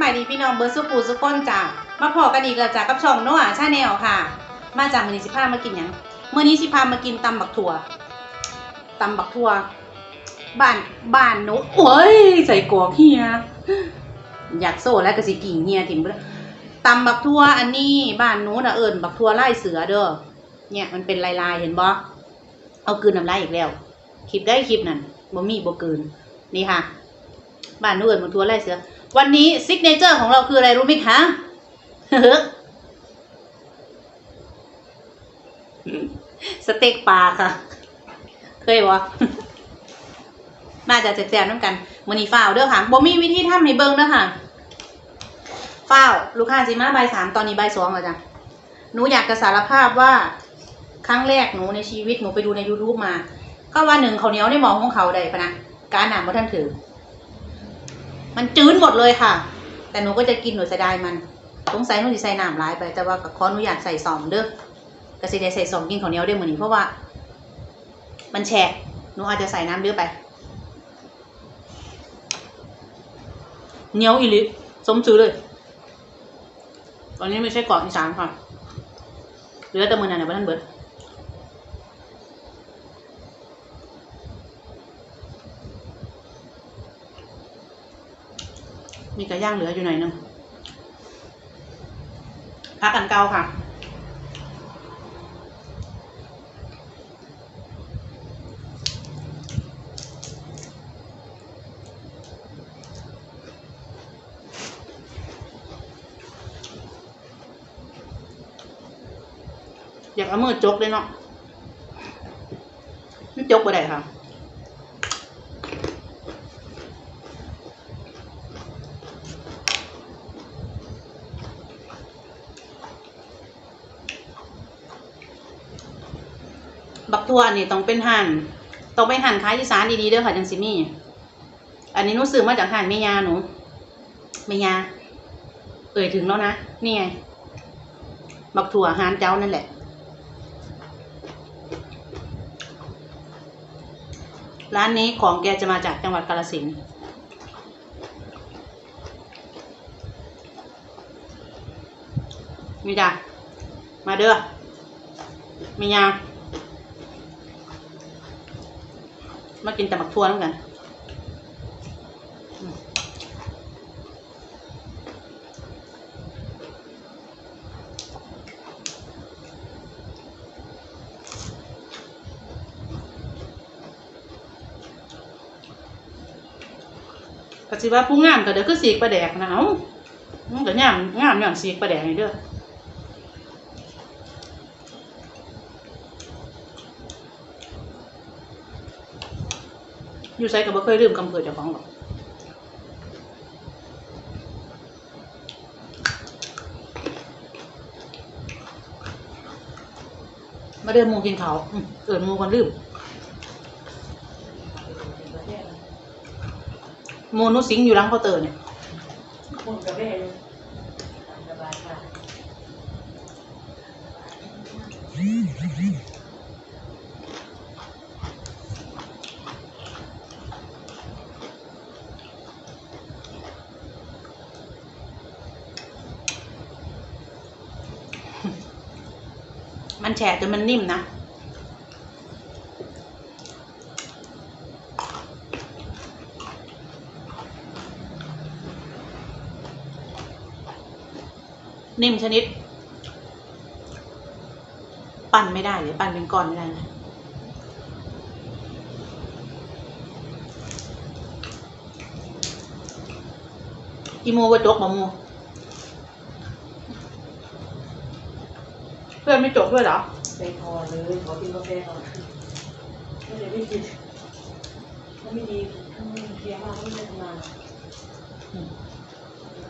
สบายดีพี่น้องเบอร์สุปูสุก้นจ้ามาพอกันอีกแล้วจ้ากับช่องโนอาชาแนลค่ะ มาจากมือนี้สิพามากินยังเมื่อนี้สิพามากินตำบักถั่วตำบักถั่วบ้านบ้านหนูโอ้ยใส่กรอกเฮียอยากโซ่แล้วก็สิกิ่งเฮียถิ่มไปตำบักถั่วอันนี้บ้านหนูน่ะเอิญบักถั่วไล่เสือเด้อเนี่ยมันเป็นลายๆเห็นบ่เอากืนน้ำลายอีกแล้วคลิปได้คลิปนั่นบ่มีบ่เกินนี่ค่ะบ้านนู้นมันทัวไล่เสือ วันนี้ซิกเนเจอร์ของเราคืออะไรรู้ไหมคะสเต็กปลาค่ะ เคยวะน่าจะแซ่บๆน้ำกันมันนี้ฝ้าวเด้อค่ะบ่มีวิธีทำให้เบิ่งเด้อค่ะฝ้าวลูกค้าสิมาใบสามตอนนี้ใบสองแล้วจ้ะหนูอยากจะสารภาพว่า ครั้งแรกหนูในชีวิตหนูไปดูใน YouTube มา ก็ว่าหนึ่งเขาเหนียวในหมองของเขาได้ปะนะการหนามว่าท่านถือ มันจืดหมดเลยค่ะ แต่หนูก็จะกินหนูเสียดายมันสงสัยหนูจะใส่น้ำร้ายไป แต่ว่าก็ขอหนูอยากใส่ซอมเด้อก็สิได้ใส่ซอมกินข้าวเหนียวได้เหมือนนี้เพราะว่า มันแฉะหนูอาจจะใส่น้ำเยอะไปเหนียวอีลิสมซื้อเลย ตอนนี้ไม่ใช่เกาะอีสานค่ะเหลือแต่มือนั่นแหละบ้านเบิด มีไก่ย่างเหลืออยู่หน่อยนึงพักกันเกาค่ะ อยากเอามือจกเลยเนาะมันจกไปได้ค่ะ บัวนนี้ต้องเป็นหั่นต้องเป็นหั่นขายอีสานดีๆเด้อค่ะจังสิมีอันนี้หนูซื้อมาจากหั่นแม่ยาหนูแม่ยาเอ่ยถึงแล้วนะนี่ไงบักถั่วหานเจ้านั่นแหละร้านนี้ของแกจะมาจากจังหวัดกาฬสินเมีจ้ะมาเด้อมียา มากินแต่บักทั่วแล้วกันก็สิว่าผู้งามก็เดี๋ยวคือสีกปลาแดกนะเอามันก็งามงามอย่างสีกปลาแดกนี่เด้อ อยู่ไซก็บ่เคยลืมกำเพิดเจ้าของหรอกมาเดินมูกินเขาอืมเอินหมูกันลืมหมูนุสิงอยู่หลังเคาน์เตอร์เนี่ย คนกับแม่เลยสบายค่ะมั แฉะจนมันนิ่มนะ นิ่มชนิด ปั้นไม่ได้เลยปั้นเป็นก้อนไม่ได้เลยอีโมว่าจกบ่โม พื่อนไม่จกด้วยเหรอไปทอเลยขอกินกาแฟก่อนไม่ได้ไม่กินถ้าไม่ดีถ้าไม่เพลียมากก็ไม่ได้ทำงานอืม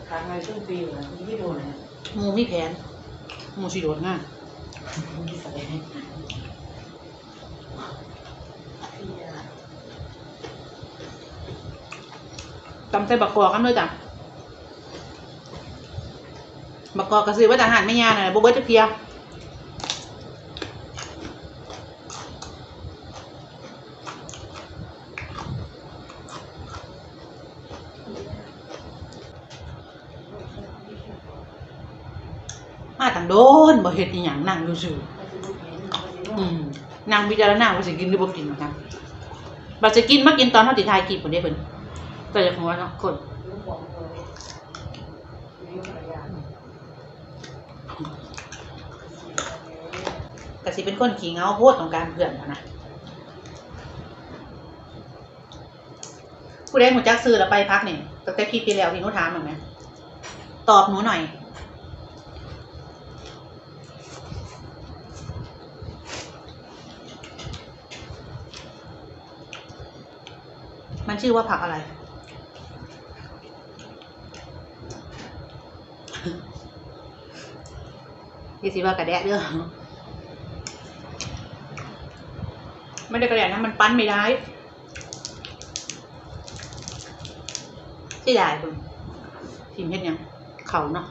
ค้างงานครึ่งปีเหรอที่โดนนะหมูมีแผนหมูสีโดดง่ายที่ใส่เพลียตำใส่บักกอกกันด้วยจ้ะบักกอกกระซื้อไว่าแต่อาหารไม่ยาหน่อยบ่เบิดจะเพีย ตั้งโดนบ่ เฮ็ดอีหยังนั่งอยู่ซื่อนั่งพิจารณาว่าสิกินหรือบ่กินนะคะบ่สิกินมากินตอนเฮาสิทายคลิปพุ่นเด้เพิ่นก็จะของว่าเนาะคนก็สิเป็นคนขี้เงาโพดของการเพื่อนนะผู้ใดหูจักซื้อแล้วไปพักนี่ตั้งแต่คลิปที่แล้วที่หนูถามเหมือนไหมตอบหนูหน่อย ชื่อว่าผักอะไร ยี่สิว่ากระแดะเด้อไม่ได้กระแดะนะมันปั้นไม่ได้ที่ได้คุณทีมเฮ็ดยัง เขาเนาะ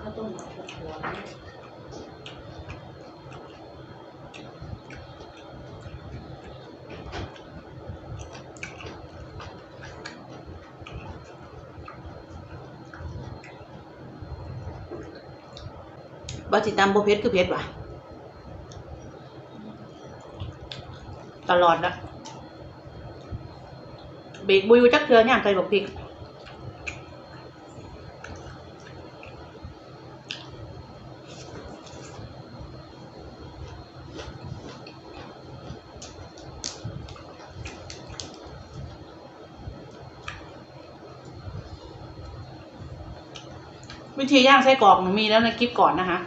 ข้าวต้มหมักหัว บาจิตามโบเพชรคือเพชรว่ะ ตลอดละเบรกบุยจักเทือย่างใส่บอกพริกวิธีย่างไส้กรอกหนูมีแล้วในคลิปก่อนนะคะ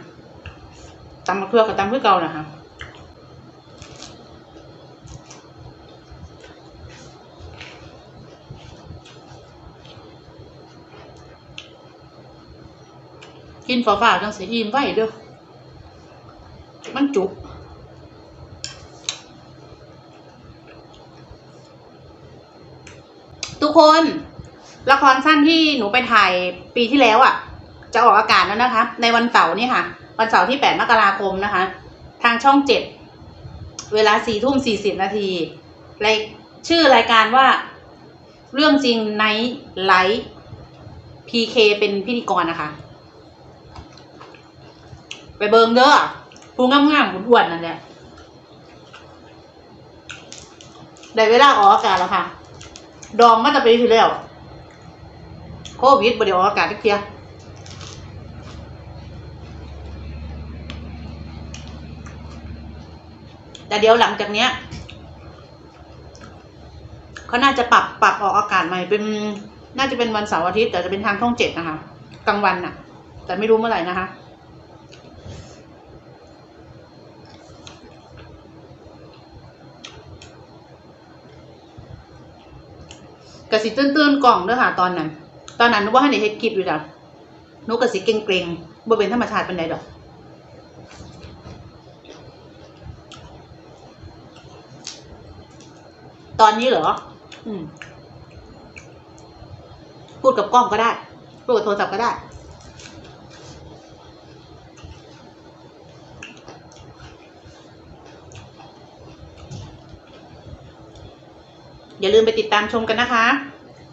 ตำมะเขือกับตำเพื่อเก่านะคะกินฝ่าจังสีอิ่มไว้เด้อมันจุกทุกคน ละครสั้นที่หนูไปถ่ายปีที่แล้วอะ่ะ จะออกอากาศแล้วนะคะ ในวันเสาร์นี่ค่ะ วันเสาร์ที่แปดมกราคมนะคะ ทางช่องเจ็ดเวลาสี่ทุ่มสี่สิบนาทีรายชื่อรายการว่าเรื่องจริงไนไลท์พีเคเป็นพิธีกรนะคะ ไปเบิงเด้อผู้ง่ามๆอ้วนนั่นแหละได้เวลาออกอากาศแล้วค่ะ ดองมาจะไปที่แล้วโควิดบ่ได้ออกอากาศทุกเทีย แต่เดี๋ยวหลังจากเนี้ยเขาน่าจะปรับปรับออกอากาศใหม่เป็น น่าจะเป็นวันเสาร์อาทิตย์แต่จะเป็นทางช่องเจ็ดนะคะกลางวันน่ะ แต่ไม่รู้เมื่อไหร่นะคะกะสิตื้นๆกล่องเด้อค่ะตอนนั้น ตอนนั้นนึกว่าให้ในเฮ็ดคลิปอยู่จ้ะนูกะสิเกรงเกรงๆบ่เป็นธรรมชาติเป็นไดดอก ตอนนี้เหรอ อืม พูดกับกล้องก็ได้ พูดกับโทรศัพท์ก็ได้ อย่าลืมไปติดตามชมกันนะคะ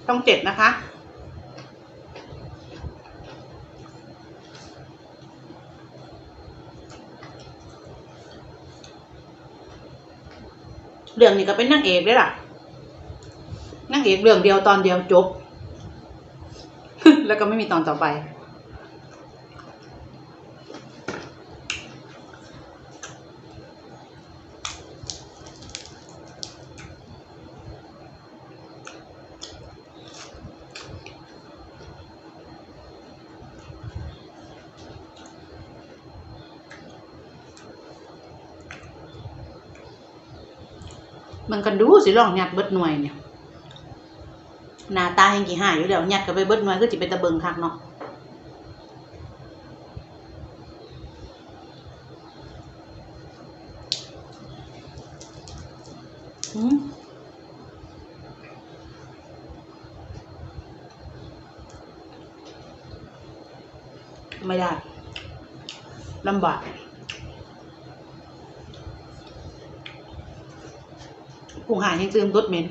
ต้องเจ็ดนะคะ เรื่องนี้ก็เป็นนางเอกด้วยล่ะนางเอกเรื่องเดียวตอนเดียวจบ แล้วก็ไม่มีตอนต่อไป สิลองยัดเบิดหน่วยเนี่ยหน้าตาแห่งกี่หายอยู่แล้วยัดกันไปเบิดหน่วยก็จะเป็นตะเบิงคักเนาะหืมไม่ได้ลำบาก ผู้หายยังเติมรถเมน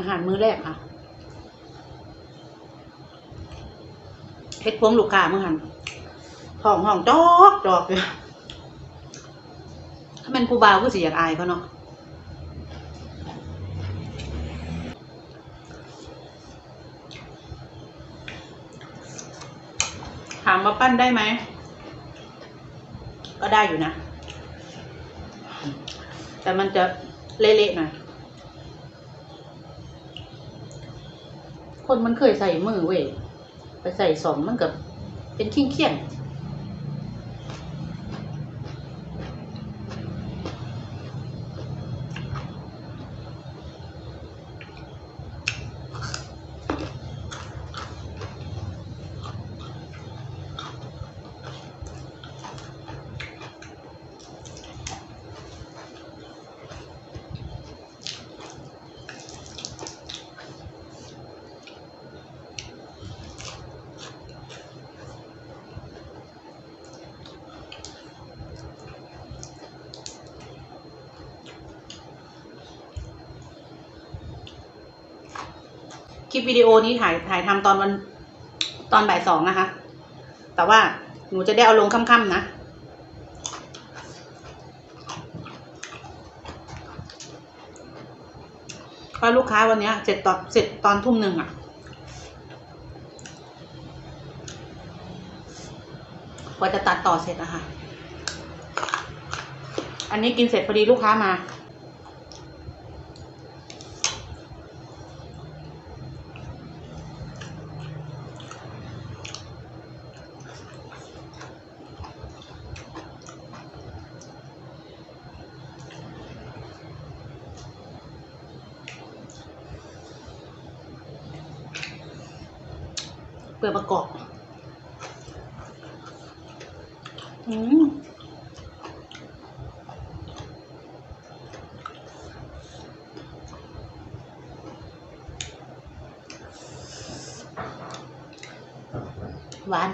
อาหารมื้อแรกค่ะเฮ็ดพวงลูกค้าเมื่อหันห้องห้องจอกจอกเลยถ้าเป็นผู้บ่าวก็สิอยากอายเขาเนาะถามว่าปั้นได้ไหม ก็ได้อยู่นะ แต่มันจะเละๆหน่อย คนมันเคยใส่มือเว้ยไปใส่สองมันกับเป็นขี้เขี้ยน คลิปวิดีโอนี้ถ่ายถ่ายทำตอนวันตอนบ่ายสองนะคะ แต่ว่าหนูจะได้เอาลงค่ำๆนะเพราะลูกค้าวันนี้เสร็จตอนเสร็จตอนทุ่มหนึ่งอะกว่าจะตัดต่อเสร็จอะค่ะอันนี้กินเสร็จพอดีลูกค้ามา เปลือกประกอบอืมหวาน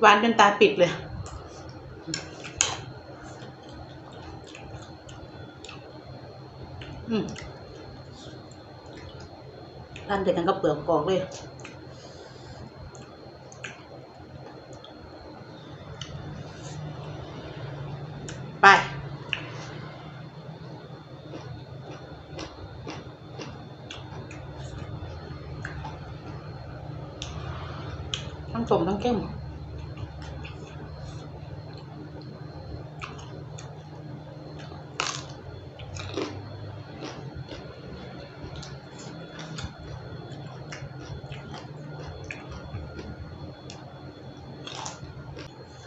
หวานจนตาปิดเลย อืมทานเด็ดกันก็เปลือกกอกเลย ไป ทั้งสมทั้งเข้ม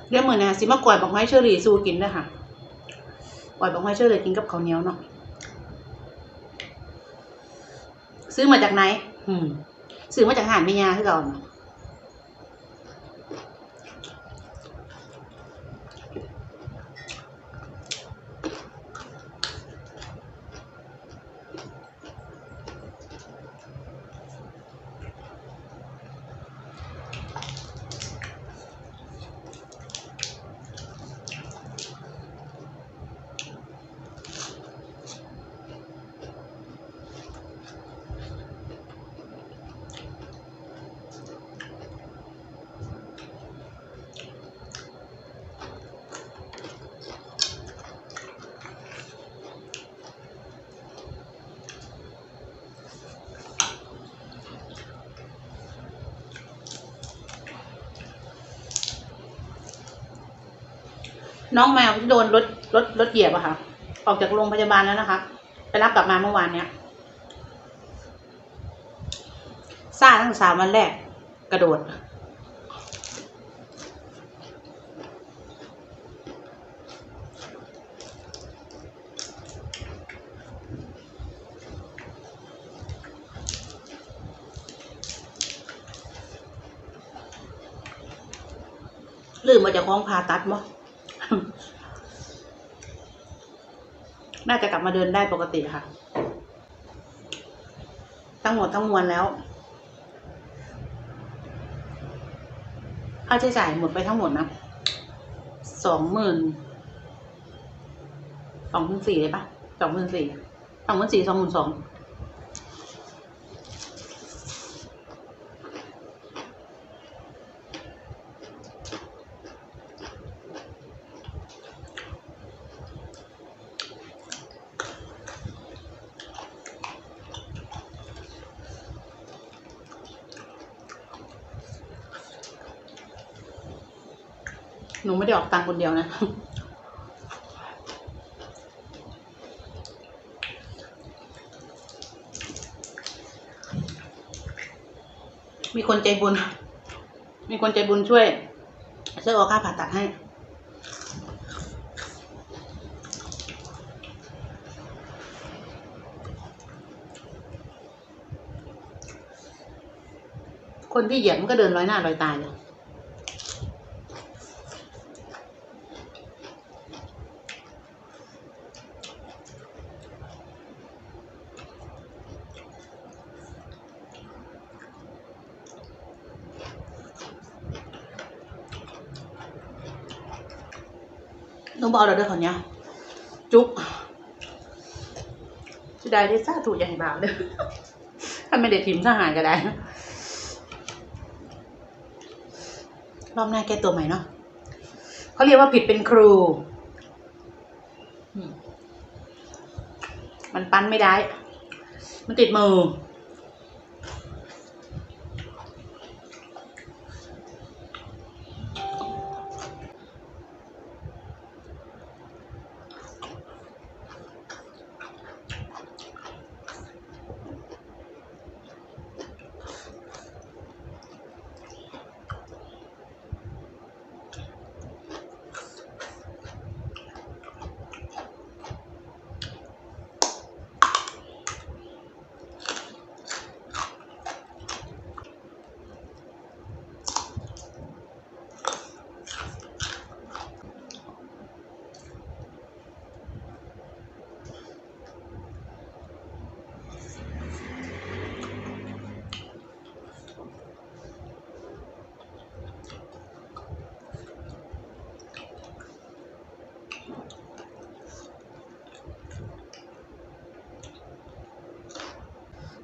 เดี๋ยวมือนะสิมาก่อยบอกให้เชอรี่สู้กินด้วยค่ะก่อยบอกให้เชอรี่กินกับข้าวเหนียวเนาะซื้อมาจากไหน อืมซื้อมาจากหานเมียาที่เราเนาะ น้องแมวที่โดนรถรถรถเหยียบอะค่ะ ออกจากโรงพยาบาลแล้วนะคะ ไปรับกลับมาเมื่อวานเนี้ยซาตั้งสามวันแรก กระโดด ลืมมาจากห้องผ่าตัดมั้ น่าจะกลับมาเดินได้ปกติค่ะ ทั้งหมดทั้งมวลแล้วค่าใช้จ่ายหมดไปทั้งหมดนะสองหมื่นสองหมื่นสี่เลยปะสองหมื่นสี่สองหมื่นสี่สองหมื่นสองหนูไม่ได้ออกตัง คนเดียวนะมีคนใจบุญ มีคนใจบุญช่วยช่วยออกค่าผ่าตัดให้ คนที่เหยียบมันก็เดินร้อยหน้าร้อยตาเลย หนูบอกเราด้วยคนเนี้ย จุ๊บจะได้ได้ซาถูกอย่างบาปเลยถ้าไม่ได้ทีมทหารก็ได้ รอบหน้าแก้ตัวใหม่เนาะเขาเรียกว่าผิดเป็นครู มันปั้นไม่ได้ มันติดมือ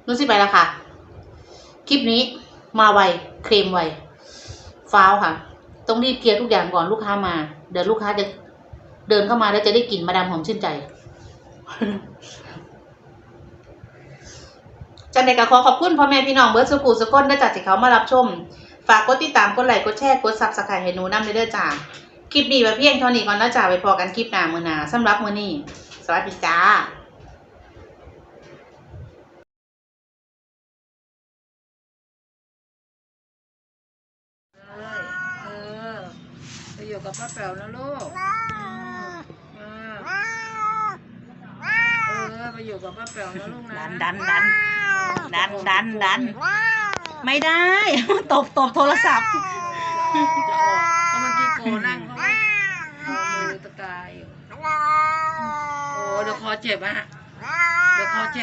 รู้สิไปแล้วค่ะ คลิปนี้มาไว เคลมไว ฟ้าวค่ะ ต้องรีบเคลียร์ทุกอย่างก่อนลูกค้ามา เดี๋ยวลูกค้าจะเดินเข้ามาแล้วจะได้กลิ่นมาดามหอมชื่นใจจันเดกขอขอบคุณพ่อแม่พี่น้องเบิร์ดสุกูสก้นได้จัดสิเขามารับชม ฝากกดติดตามกดไลค์กดแชร์กดซับสไครต์ให้หนูน้ำเด้อจ้าคลิปนี้ไว้เพียงเท่านี้ก่อนนะจ้าไปพอกันคลิปหน้ามือหนาสำหรับมือนี้สวัสดีจ้า เออไปอยู่ กับป้าแป๋วนะลูกอืมมาเออไปอยู่กับป้าแป๋วนะลูกนะดันดันดันดันดันดันไม่ได้ ตบตบโทรศัพท์จะออกเพราะเมื่อกี้โกนั่งเขาว่าเอามือตะกายอยู่โอ้เดี๋ยวคอเจ็บอะเดี๋ยวคอเจ็บ